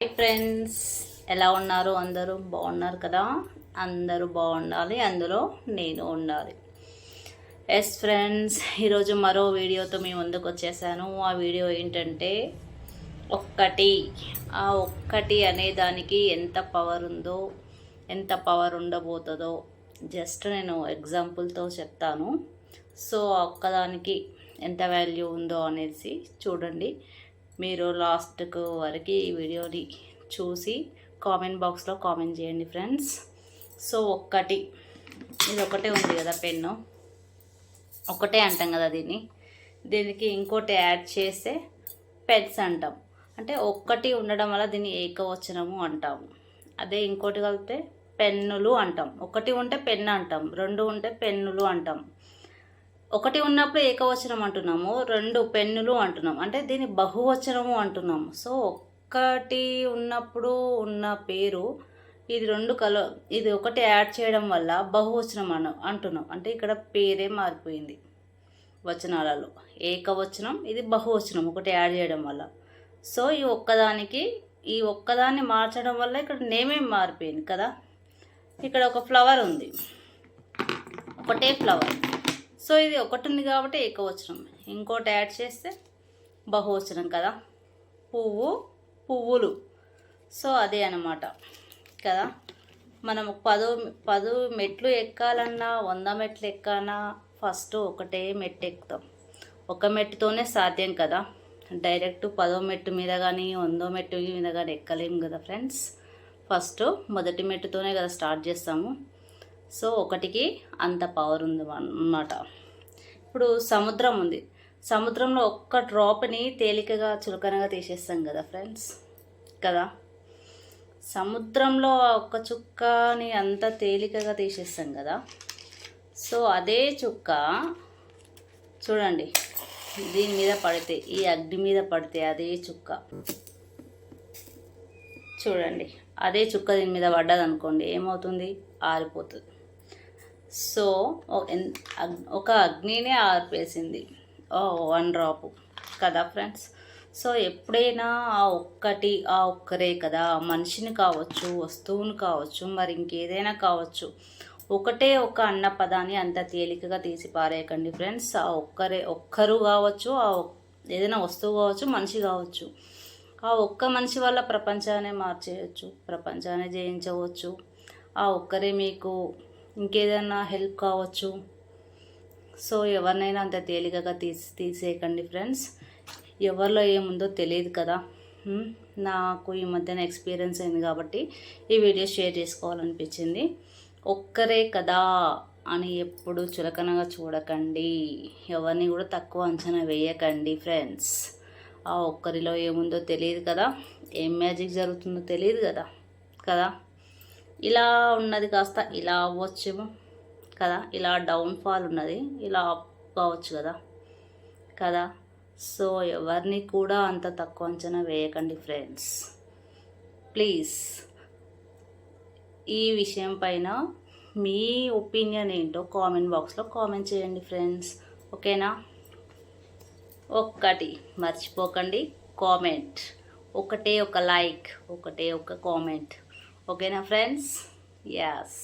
Hi friends ఎలా ఉన్నారు? అందరూ బాగున్నారు కదా? అందరూ బాగుండాలి అందులో నేను ఉండాలి. ఎస్ ఫ్రెండ్స్ ఈరోజు మరో వీడియోతో మీ ముందుకు వచ్చేసాను. ఆ వీడియో ఏంటంటే ఒక్కటి. ఆ ఒక్కటి అనే దానికి ఎంత పవర్ ఉందో ఎంత పవర్ ఉండబోతుందో జస్ట్ నేను ఎగ్జాంపుల్తో చెప్తాను. సో ఒక్కదానికి ఎంత వాల్యూ ఉందో అనేసి చూడండి. మీరు లాస్ట్కు వరకు ఈ వీడియోని చూసి కామెంట్ బాక్స్లో కామెంట్ చేయండి ఫ్రెండ్స్. సో ఒక్కటి. ఇది ఒకటే ఉంది కదా పెన్ను. ఒకటే అంటాం కదా దీన్ని. దీనికి ఇంకోటి యాడ్ చేస్తే పెన్స్ అంటాం. అంటే ఒక్కటి ఉండడం వల్ల దీన్ని ఏకవచనము అంటాము. అదే ఇంకోటి కలిపితే పెన్నులు అంటాం. ఒకటి ఉంటే పెన్ను అంటాం. రెండు ఉంటే పెన్నులు అంటాం. ఒకటి ఉన్నప్పుడు ఏకవచనం అంటున్నాము రెండు పెన్నులు అంటున్నాం అంటే దీన్ని బహువచనము అంటున్నాము. సో ఒక్కటి ఉన్నప్పుడు ఉన్న పేరు ఇది రెండు కల ఇది ఒకటి యాడ్ చేయడం వల్ల బహువచనం అన అంటున్నాం. అంటే ఇక్కడ పేరే మారిపోయింది వచనాలలో. ఏకవచనం ఇది బహువచనం ఒకటి యాడ్ చేయడం వల్ల. సో ఈ ఒక్కదానికి ఈ ఒక్కదాన్ని మార్చడం వల్ల ఇక్కడ నేమే మారిపోయింది కదా. ఇక్కడ ఒక ఫ్లవర్ ఉంది. ఒకటే ఫ్లవర్. సో ఇది ఒకటి ఉంది కాబట్టి ఏకవచనం. ఇంకోటి యాడ్ చేస్తే బహువచనం కదా. పువ్వు పువ్వులు. సో అదే అన్నమాట కదా. మనం పదో పదో మెట్లు ఎక్కాలన్నా వంద మెట్లు ఎక్కాలన్నా ఫస్ట్ ఒకటే మెట్టు ఎక్కుతాం. ఒక మెట్టుతోనే సాధ్యం కదా. డైరెక్ట్ పదో మెట్టు మీద కానీ వందో మెట్టు మీద కానీ ఎక్కలేము కదా ఫ్రెండ్స్ ఫస్ట్ మొదటి మెట్టుతోనే కదా స్టార్ట్ చేస్తాము. సో ఒకటికి అంత పవర్ ఉంది అన్నమాట ఇప్పుడు సముద్రం ఉంది. సముద్రంలో ఒక్క డ్రాప్ని తేలికగా చులకనగా తీసేస్తాం కదా ఫ్రెండ్స్ కదా? సముద్రంలో ఒక్క చుక్కని అంత తేలికగా తీసేస్తాం కదా? సో అదే చుక్క చూడండి దీని మీద పడితే ఈ అగ్ని మీద పడితే అదే చుక్క. చూడండి అదే చుక్క దీని మీద పడ్డది అనుకోండి ఏమవుతుంది? ఆరిపోతుంది. సో ఎన్- అగ్- ఒక అగ్నినే ఆర్పేసింది. ఓ వన్ డ్రాప్. కదా ఫ్రెండ్స్? సో ఎప్పుడైనా ఆ ఒక్కటి ఆ ఒక్కరే కదా మనిషిని కావచ్చు వస్తువును కావచ్చు మరి ఇంకేదైనా కావచ్చు ఒకటే ఒక అన్న పదాన్ని అంత తేలికగా తీసి పారేయకండి ఫ్రెండ్స్. ఆ ఒక్కరే ఒక్కరు కావచ్చు ఆ ఏదైనా వస్తువు కావచ్చు మనిషి కావచ్చు. ఆ ఒక్క మనిషి వల్ల ప్రపంచాన్ని మార్చేయచ్చు ప్రపంచాన్ని జయించవచ్చు. ఆ ఒక్కరే మీకు ఇంకేదైనా హెల్ప్ కావచ్చు. సో ఎవరినైనా అంత తేలికగా తీసి తీసేయకండి ఫ్రెండ్స్ ఎవరిలో ఏముందో తెలియదు కదా. Hmm? నాకు ఈ మధ్యన ఎక్స్పీరియన్స్ అయింది కాబట్టి ఈ వీడియో షేర్ చేసుకోవాలనిపించింది. ఒక్కరే కదా అని ఎప్పుడు చులకనగా చూడకండి. ఎవరిని కూడా తక్కువ అంచనా వేయకండి ఫ్రెండ్స్ ఆ ఒక్కరిలో ఏముందో తెలియదు కదా. ఏం మ్యాజిక్ జరుగుతుందో తెలియదు కదా. కదా? ఇలా ఉన్నది కాస్త ఇలా అవ్వచ్చేమో కదా ఇలా డౌన్ఫాల్ ఉన్నది ఇలా అప్ కావచ్చు కదా కదా. సో ఎవరిని కూడా అంత తక్కువ అంచనా వేయకండి ఫ్రెండ్స్ ప్లీజ్ ఈ విషయం పైన మీ ఒపీనియన్ ఏంటో కామెంట్ బాక్స్లో కామెంట్ చేయండి ఫ్రెండ్స్ ఓకేనా ఒక్కటి మర్చిపోకండి కామెంట్ ఒకటే ఒక లైక్ ఒకటే ఒక కామెంట్ ఓకేనా ఫ్రెండ్స్ యాస్